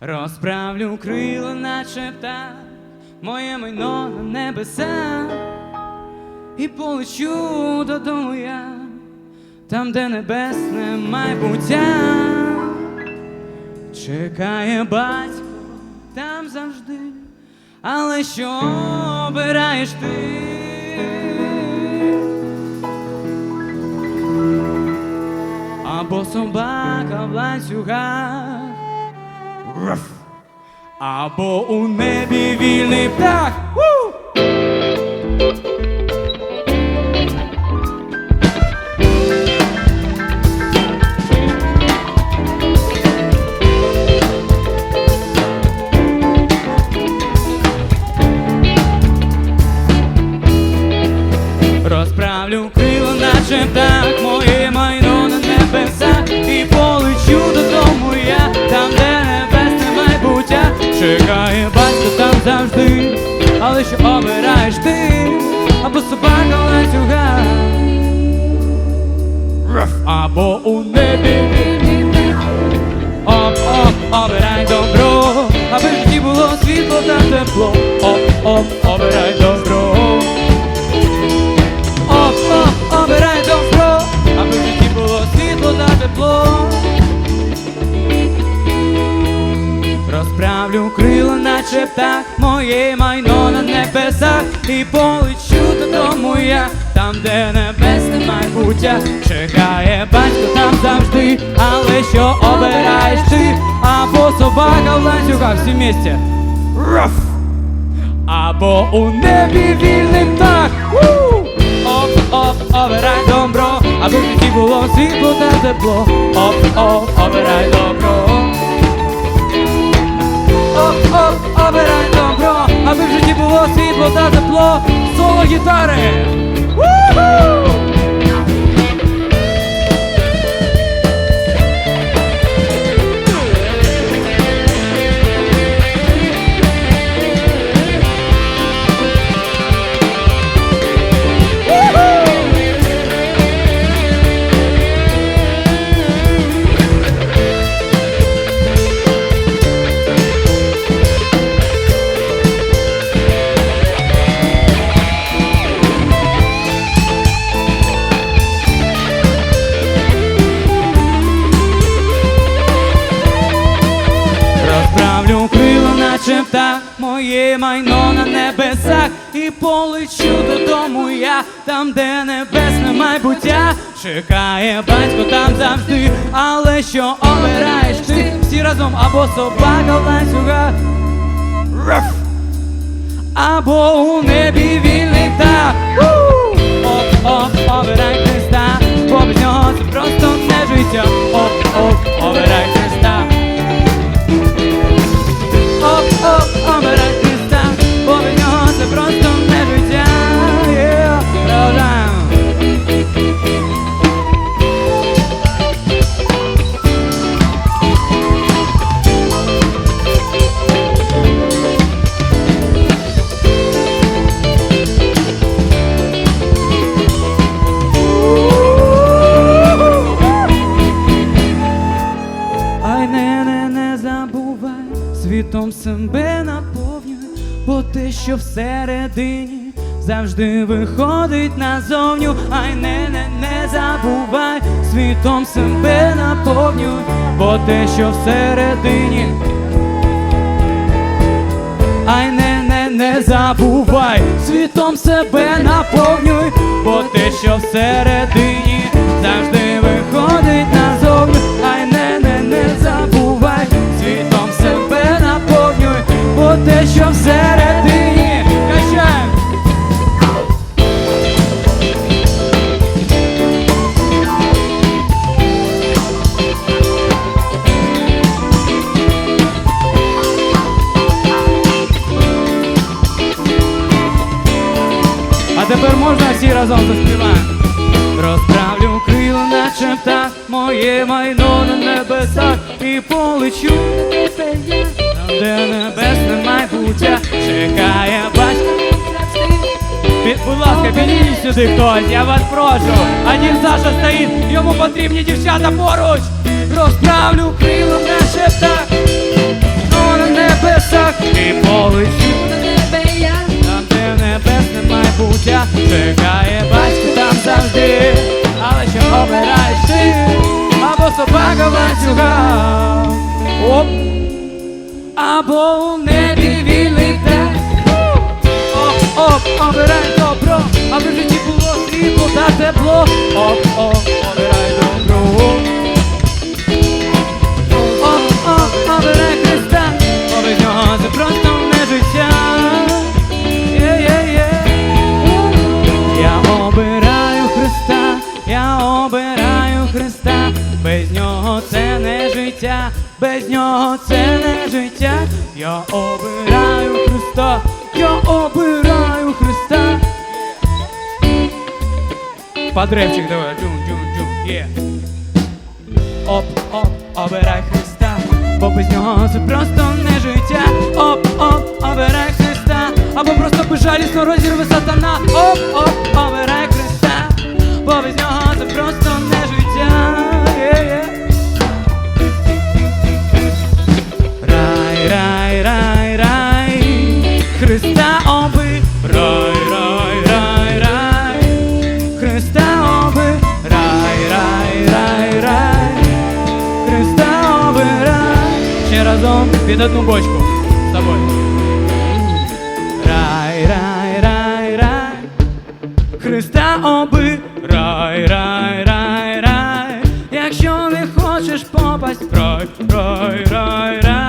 Розправлю крила, наче птах, моє майно на небеса, і полечу додому я, там, де небесне майбуття, чекає батько там завжди, але що обираєш ти? Або собака в ланцюгах. Або у небі вільний птах. Чекає батько там завжди, але що обираєш ти, або собака лацюга, або у небі Оп, оп, обирай добро, аби в житті було світло та тепло. Оп, оп, обирай добро. Розправлю крила, наче птах, моє майно на небесах, і полечу додому я, там, де небесне майбуття, чекає батько там завжди, але що обираєш ти, або собака в ланцюгах всі місця. Руф! Або у небі вільний птах. Оп, оп, обирай добро, аби в було світло та тепло. Оп, оп, обирай добро. Оп, оп, обирай добро, аби в житті було світло та тепло. Соло гітари. Ву-ху! Наче моє майно на небесах, і полечу додому я, там, де небесне майбуття, чекає батько там завжди, але що обираєш ти? Всі разом або собака в ланцюгах, або у небі те, що всередині завжди виходить назовню. Ай, не, не, не забувай, світом себе наповнюй, бо те, що всередині. Ай, не, не, не забувай, світом себе наповнюй, бо те, що всередині тепер можна всі разом заспіваємо. Розправлю крила, наче птах, моє майно на небесах, і полечу, де я, там, де небесне майбуття, чекає батько. Пі- Будь ласка, підійдіть сюди хтось, я вас прошу. Один Саша стоїть, йому потрібні дівчата поруч. Розправлю крила, наче птах, чекає батько там завжди, але що обираєш ти або собака в ланцюгах, Оп, або у небі він літе. Оп, оп, обирай добро, аби в житті було світло та тепло. Оп, оп, обирай добро. Без нього це не життя. Я обираю Христа, я обираю Христа. Подревчик давай, джун, джун, є. Оп, оп, обирай Христа, бо без нього це просто не життя. Оп, оп, обирай Христа, або просто безжалісно розірве сатана. Оп, оп, обирай Христа, бо без нього це просто не життя. Є-є. Рай, під одну бочку з тобою. Рай, рай, рай, рай, Христа оби, рай, рай, рай. Якщо не хочеш попасть рай, рай, рай, рай.